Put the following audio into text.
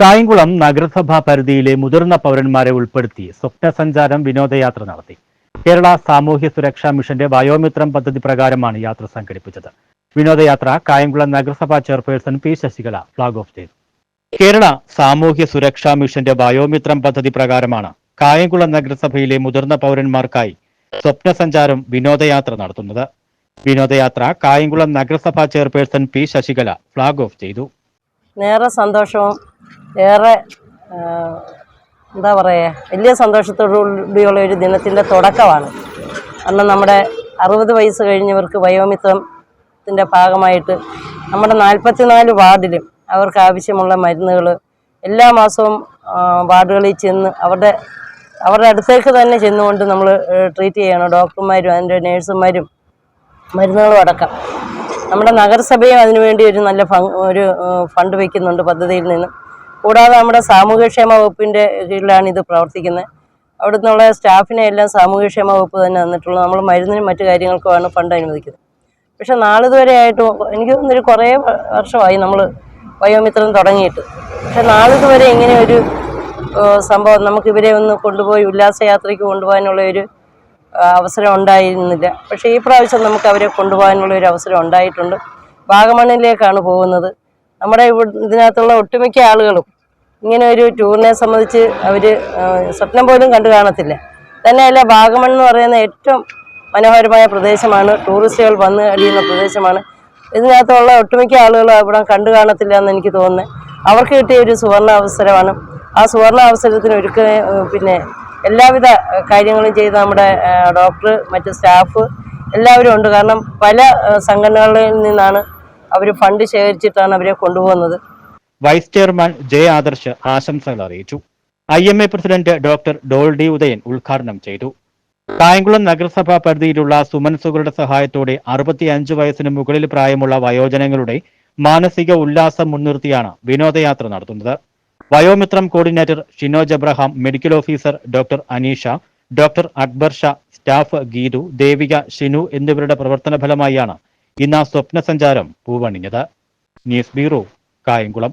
കായംകുളം നഗരസഭാ പരിധിയിലെ മുതിർന്ന പൗരന്മാരെ ഉൾപ്പെടുത്തി സ്വപ്ന സഞ്ചാരം വിനോദയാത്ര നടത്തി. കേരള സാമൂഹ്യ സുരക്ഷാ മിഷന്റെ വയോമിത്രം പദ്ധതി പ്രകാരമാണ് യാത്ര സംഘടിപ്പിച്ചത്. വിനോദയാത്ര കായംകുളം നഗരസഭാ chairperson P Sasikala flag off ചെയ്തു. കേരള സാമൂഹ്യ സുരക്ഷാ മിഷന്റെ വയോമിത്രം പദ്ധതി പ്രകാരമാണ് കായംകുളം നഗരസഭയിലെ മുതിർന്ന പൗരന്മാർക്കായി സ്വപ്നസഞ്ചാരം വിനോദയാത്ര നടത്തുന്നത്. വിനോദയാത്ര കായംകുളം നഗരസഭാ chairperson P Sasikala flag off ചെയ്തു. ഏറെ സന്തോഷവും ഏറെ എന്താ പറയുക വലിയ സന്തോഷത്തോടുകൂടിയുള്ള ഒരു ദിനത്തിന്റെ തുടക്കമാണ്. അന്ന് നമ്മുടെ അറുപത് വയസ്സ് കഴിഞ്ഞവർക്ക് വയോമിത്രത്തിന്റെ ഭാഗമായിട്ട് നമ്മുടെ നാൽപ്പത്തിനാല് വാർഡിലും അവർക്ക് ആവശ്യമുള്ള മരുന്നുകൾ എല്ലാ മാസവും വാർഡുകളിൽ ചെന്ന് അവരുടെ അവരുടെ അടുത്തേക്ക് തന്നെ ചെന്നുകൊണ്ട് നമ്മൾ ട്രീറ്റ് ചെയ്യണം. ഡോക്ടർമാരും അതിന്റെ നേഴ്സുമാരും മരുന്നുകളും അടക്കം. നമ്മുടെ നഗരസഭയും അതിനുവേണ്ടി ഒരു നല്ല ഒരു ഫണ്ട് വയ്ക്കുന്നുണ്ട് പദ്ധതിയിൽ നിന്ന്. കൂടാതെ നമ്മുടെ സാമൂഹ്യക്ഷേമ വകുപ്പിന്റെ കീഴിലാണ് ഇത് പ്രവർത്തിക്കുന്നത്. അവിടെ നിന്നുള്ള സ്റ്റാഫിനെ എല്ലാം സാമൂഹ്യക്ഷേമ വകുപ്പ് തന്നെ തന്നിട്ടുള്ളൂ നമ്മൾ മരുന്നിനും മറ്റു കാര്യങ്ങൾക്കുമാണ് ഫണ്ട് അനുവദിക്കുന്നത്. പക്ഷെ നാളിതുവരെ ആയിട്ട് എനിക്ക് തോന്നുന്നൊരു കുറേ വർഷമായി നമ്മൾ വയോമിത്രം തുടങ്ങിയിട്ട്. പക്ഷെ നാളിതുവരെ ഇങ്ങനെ ഒരു സംഭവം നമുക്ക് ഇവരെ ഒന്ന് കൊണ്ടുപോയി ഉല്ലാസയാത്രയ്ക്ക് കൊണ്ടുപോകാനുള്ള ഒരു അവസരം ഉണ്ടായിരുന്നില്ല. പക്ഷേ ഈ പ്രാവശ്യം നമുക്ക് അവരെ കൊണ്ടുപോകാനുള്ള ഒരു അവസരം ഉണ്ടായിട്ടുണ്ട്. വാഗമണ്ണിലേക്കാണ് പോകുന്നത്. നമ്മുടെ ഇതിനകത്തുള്ള ഒട്ടുമിക്ക ആളുകളും ഇങ്ങനെ ഒരു ടൂറിനെ സംബന്ധിച്ച് അവർ സ്വപ്നം പോലും കണ്ടു കാണത്തില്ല. തന്നെയല്ല വാഗമൺ എന്ന് പറയുന്ന ഏറ്റവും മനോഹരമായ പ്രദേശമാണ്. ടൂറിസ്റ്റുകൾ വന്ന് കഴിയുന്ന പ്രദേശമാണ്. ഇതിനകത്തുള്ള ഒട്ടുമിക്ക ആളുകളും അവിടെ കണ്ടു കാണത്തില്ല എന്ന് എനിക്ക് തോന്നുന്നത് അവർക്ക് കിട്ടിയ ഒരു സുവർണ അവസരമാണ്. ആ സുവർണ അവസരത്തിന് ഒരുക്ക പിന്നെ എല്ലാവിധ കാര്യങ്ങളും ചെയ്ത് നമ്മുടെ ഡോക്ടർ മറ്റ് സ്റ്റാഫ് എല്ലാവരും ഉണ്ട്. കാരണം പല സംഘടനകളിൽ നിന്നാണ് അവർ ഫണ്ട് ശേഖരിച്ചിട്ടാണ് അവരെ കൊണ്ടുപോകുന്നത്. വൈസ് ചെയർമാൻ ജെ ആദർശ് ആശംസകൾ അറിയിച്ചു. I M A president doctor Doldy Udayan ഉദ്ഘാടനം ചെയ്തു. കായംകുളം നഗരസഭാ പരിധിയിലുള്ള സുമനസുകളുടെ സഹായത്തോടെ അറുപത്തിയഞ്ച് വയസ്സിന് മുകളിൽ പ്രായമുള്ള വയോജനങ്ങളുടെ മാനസിക ഉല്ലാസം മുൻനിർത്തിയാണ് വിനോദയാത്ര നടത്തുന്നത്. Vayomithram coordinator Shinoj Abraham medical officer doctor Aneesha doctor Akbar Shah staff Geethu Devika Shinu എന്നിവരുടെ പ്രവർത്തന ഫലമായാണ് ഇന്ന് സ്വപ്ന സഞ്ചാരം പൂവണിഞ്ഞത്. News bureau Kayamkulam.